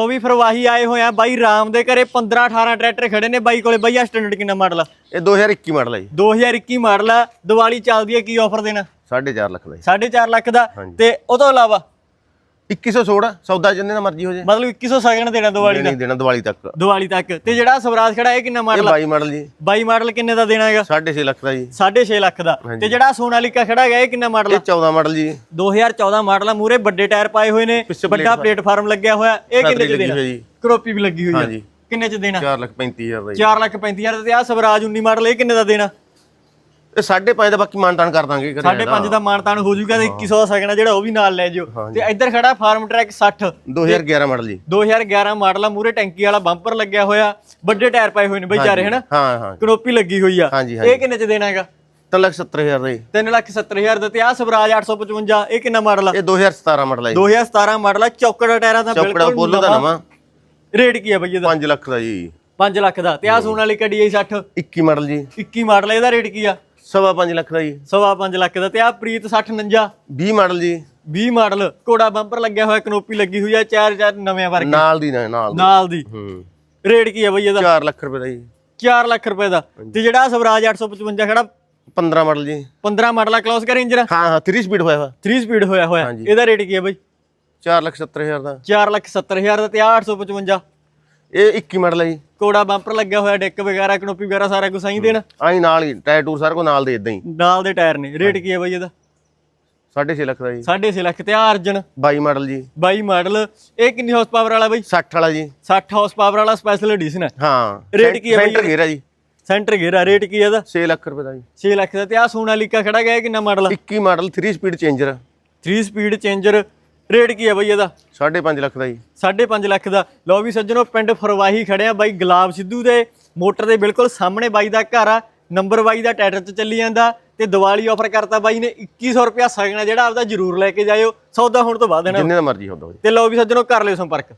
ਉਹ ਵੀ ਫਰਵਾਹੀ ਆਏ ਹੋਏ ਆ। ਬਾਈ ਰਾਮ ਦੇ ਘਰੇ 15 18 ਟਰੈਕਟਰ ਖੜੇ ਨੇ ਬਾਈ ਕੋਲੇ। ਬਾਈ ਆ ਸਟੈਂਡਰਡ ਕਿੰਨਾ ਮਾਡਲ ਆ? ਇਹ 2021 ਮਾਡਲ ਹੈ ਜੀ। 2021 ਮਾਡਲ ਆ। ਦੀਵਾਲੀ ਚੱਲਦੀ ਹੈ ਕੀ ਆਫਰ ਦੇਣਾ? 4.5 ਲੱਖ ਦਾ ਜੀ। 4.5 ਲੱਖ ਦਾ। ਤੇ ਉਹ ਤੋਂ ਇਲਾਵਾ 2116 ਸੌਦਾ ਜਿੰਨੇ ਦਾ ਮਰਜ਼ੀ ਹੋ ਜੇ। ਮਤਲਬ 2100 ਸਗਣ ਦੇਣਾ ਦੀਵਾਲੀ ਦਾ ਨਹੀਂ ਦੇਣਾ ਦੀਵਾਲੀ ਤੱਕ। ਇਹ ਦੀਵਾਲੀ ਤੱਕ। ਤੇ ਜਿਹੜਾ ਸਵਰਾਜ ਖੜਾ ਇਹ ਕਿੰਨਾ ਮਾਡਲ ਆ? 22 ਮਾਡਲ ਜੀ। 22 ਮਾਡਲ ਕਿੰਨੇ ਦਾ ਦੇਣਾ ਹੈਗਾ? 6.5 ਲੱਖ ਦਾ ਜੀ। 6.5 ਲੱਖ ਦਾ। ਤੇ ਜਿਹੜਾ ਸੋਨਾਲੀਕਾ ਖੜਾ ਹੈਗਾ ਇਹ ਕਿੰਨਾ ਮਾਡਲ ਇਹ 14 ਮਾਡਲ ਜੀ। 2014 ਮਾਡਲ ਆ। ਮੂਰੇ ਵੱਡੇ ਟਾਇਰ ਪਾਏ ਹੋਏ ਨੇ ਪਿੱਛੇ ਵੱਡਾ ਪਲੇਟਫਾਰਮ ਲੱਗਿਆ ਹੋਇਆ। ਇਹ ਕਿੰਨੇ ਚ ਦੇਣਾ? ਜੀ। ਕਰੋਪੀ ਵੀ ਲੱਗੀ ਹੋਈ ਹੈ ਹਾਂਜੀ। ਕਿੰਨੇ ਚ ਦੇਣਾ? 4 ਲੱਖ 35000 ਦਾ ਜੀ। 4 ਲੱਖ 35000 ਤੇ ਆ ਸਵਰਾਜ 19 ਮਾਡਲ ਇਹ ਕਿੰਨੇ ਦਾ ਦੇਣਾ? ਇਹ 5.5 ਦਾ ਬਾਕੀ ਮਾਨਤਾਨ ਕਰ ਦਾਂਗੇ ਘਰੇ ਸਾਢੇ ਪੰਜ ਦਾ ਮਾਨਤਾਨ ਹੋ ਜਾਊਗਾ ਤੇ 2100 ਦਾ ਸਕਣਾ ਜਿਹੜਾ ਉਹ ਵੀ ਨਾਲ ਲੈ ਜਿਓ। ਤੇ ਇੱਧਰ ਖੜਾ ਫਾਰਮ ਟਰੈਕ 60 2011 ਮਾਡਲ ਜੀ। 2011 ਮਾਡਲ ਆ ਮੂਰੇ ਟੈਂਕੀ ਵਾਲਾ ਬੰਪਰ ਲੱਗਿਆ ਹੋਇਆ ਵੱਡੇ ਟਾਇਰ ਪਾਏ ਹੋਏ ਨੇ ਬਈ ਚਾਰੇ ਹਨਾ? ਹਾਂ ਹਾਂ। ਕਨੋਪੀ ਲੱਗੀ ਹੋਈ ਆ। ਹਾਂਜੀ, ਇਹ ਕਿੰਨੇ ਚ ਦੇਣਾ ਹੈਗਾ? 3 ਲੱਖ 70000 ਦਾ ਜੀ। 3 ਲੱਖ 70000 ਦਾ ਤੇ ਆ ਸਵਰਾਜ 855 ਇਹ ਕਿੰਨਾ ਮਾਡਲ ਆ? ਇਹ 2017 ਮਾਡਲ ਹੈ ਜੀ। 2017 ਮਾਡਲ ਆ ਚੌਕੜਾ ਟਾਇਰਾਂ ਦਾ ਚੌਕੜਾ ਬਿਲਕੁਲ ਪੋਲੋ ਦਾ ਨਵਾਂ। ਰੇਟ ਕੀ ਆ ਬਈ ਇਹਦਾ? 5 ਲੱਖ ਦਾ ਜੀ। 5 ਲੱਖ ਦਾ। ਤੇ ਆ ਸੋਨ ਵਾਲੀ ਕਡੀ 60 21 ਮਾਡਲ ਜੀ। 21 ਮਾਡਲ ਇਹਦਾ ਰੇਟ ਕੀ ਆ? ਸਵਾ 5 ਲੱਖ ਦਾ ਜੀ। ਸਵਾ 5 ਲੱਖ ਦਾ ਤੇ ਆ ਪ੍ਰੀਤ 60 49 20 ਮਾਡਲ ਜੀ। 20 ਮਾਡਲ ਕੋੜਾ ਬੰਪਰ ਲੱਗਿਆ ਹੋਇਆ ਕਨੋਪੀ ਲੱਗੀ ਹੋਈ ਆ ਚਾਰ ਚਾਰ ਨਵੇਂ ਵਰਗੇ। ਨਾਲ ਦੀ ਨਾਲ ਨਾਲ ਦੀ। ਹੂੰ। ਰੇਟ ਕੀ ਆ ਬਈ ਇਹਦਾ? 4 ਲੱਖ ਰੁਪਏ ਦਾ ਜੀ। 4 ਲੱਖ ਰੁਪਏ ਦਾ। ਤੇ ਜਿਹੜਾ ਸਵਰਾਜ 855 ਖੜਾ 15 ਮਾਡਲ ਜੀ। 15 ਮਾਡਲ ਆ ਕਲੋਸ ਕਰ ਇੰਜਨ। ਹਾਂ ਹਾਂ 3 ਸਪੀਡ ਹੋਇਆ ਵਾ। 3 ਸਪੀਡ ਹੋਇਆ ਹੋਇਆ। ਇਹਦਾ ਰੇਟ ਕੀ ਆ ਬਈ? 4 ਲੱਖ 70000 ਦਾ। 4 ਲੱਖ 70000 ਦਾ ਤੇ ਆ 855 ਇਹ 21 ਮਾਡਲ ਹੈ ਜੀ। ਕੋੜਾ ਬੰਪਰ ਲੱਗਿਆ ਹੋਇਆ ਡੈਕ ਵਗੈਰਾ ਕਨੋਪੀ ਵਗੈਰਾ ਸਾਰਾ ਕੁਝ ਸਹੀ ਦੇਣਾ? ਆਈ ਨਾਲ ਹੀ ਟਾਇਰ ਟੂਰ ਸਾਰਾ ਕੋ ਨਾਲ ਦੇ ਇਦਾਂ ਹੀ। ਨਾਲ ਦੇ ਟਾਇਰ ਨੇ। ਰੇਟ ਕੀ ਆ ਬਈ ਇਹਦਾ? 6.5 ਲੱਖ ਦਾ ਜੀ। 6.5 ਲੱਖ ਤੇ ਆ ਅਰਜਨ 22 ਮਾਡਲ ਜੀ। 22 ਮਾਡਲ। ਇਹ ਕਿੰਨੀ ਹਾਰਸ ਪਾਵਰ ਵਾਲਾ ਬਈ? 60 ਵਾਲਾ ਜੀ। 60 ਹਾਰਸ ਪਾਵਰ ਵਾਲਾ ਸਪੈਸ਼ਲ ਐਡੀਸ਼ਨ ਹੈ। ਹਾਂ। ਰੇਟ ਕੀ ਹੈ ਬਈ ਸੈਂਟਰ ਗੇਅਰ ਆ ਜੀ। ਸੈਂਟਰ ਗੇਅਰ ਆ। ਰੇਟ ਕੀ ਹੈ ਇਹਦਾ? 6 ਲੱਖ ਰੁਪਏ ਦਾ ਜੀ। 6 ਲੱਖ ਦਾ ਤੇ ਆ ਸੋਨਾਲੀਕਾ ਖੜਾ ਗਿਆ ਕਿੰਨਾ model 21 model 3 speed changer 3 speed changer rate ਕੀ ਹੈ ਬਈ ਇਹਦਾ? 5.5 ਲੱਖ ਦਾ ਜੀ। 5.5 ਲੱਖ ਦਾ। ਲਓ ਵੀ ਸੱਜਣੋ ਪਿੰਡ ਫਰਵਾਹੀ ਖੜਿਆ ਬਾਈ ਗੁਲਾਬ ਸਿੱਧੂ ਦੇ। ਮੋਟਰ ਦੇ ਬਿਲਕੁਲ ਸਾਹਮਣੇ ਬਾਈ ਦਾ ਘਰ ਆ। ਨੰਬਰ ਬਾਈ ਦਾ ਟਾਇਟਲ 'ਚ ਚੱਲੀ ਜਾਂਦਾ ਤੇ ਦੀਵਾਲੀ ਆਫਰ ਕਰਤਾ ਬਾਈ ਨੇ। 2100 ਰੁਪਿਆ ਸਗਣਾ ਜਿਹੜਾ ਆਪਦਾ ਜ਼ਰੂਰ ਲੈ ਕੇ ਜਾਇਓ। ਸੌਦਾ ਹੋਣ ਤੋਂ ਬਾਅਦ ਦੇਣਾ ਜਿੰਨੇ ਦਾ ਮਰਜ਼ੀ ਹੁੰਦਾ ਤੇ ਲਓ ਵੀ ਸੱਜਣੋ ਕਰ ਲਿਓ ਸੰਪਰਕ।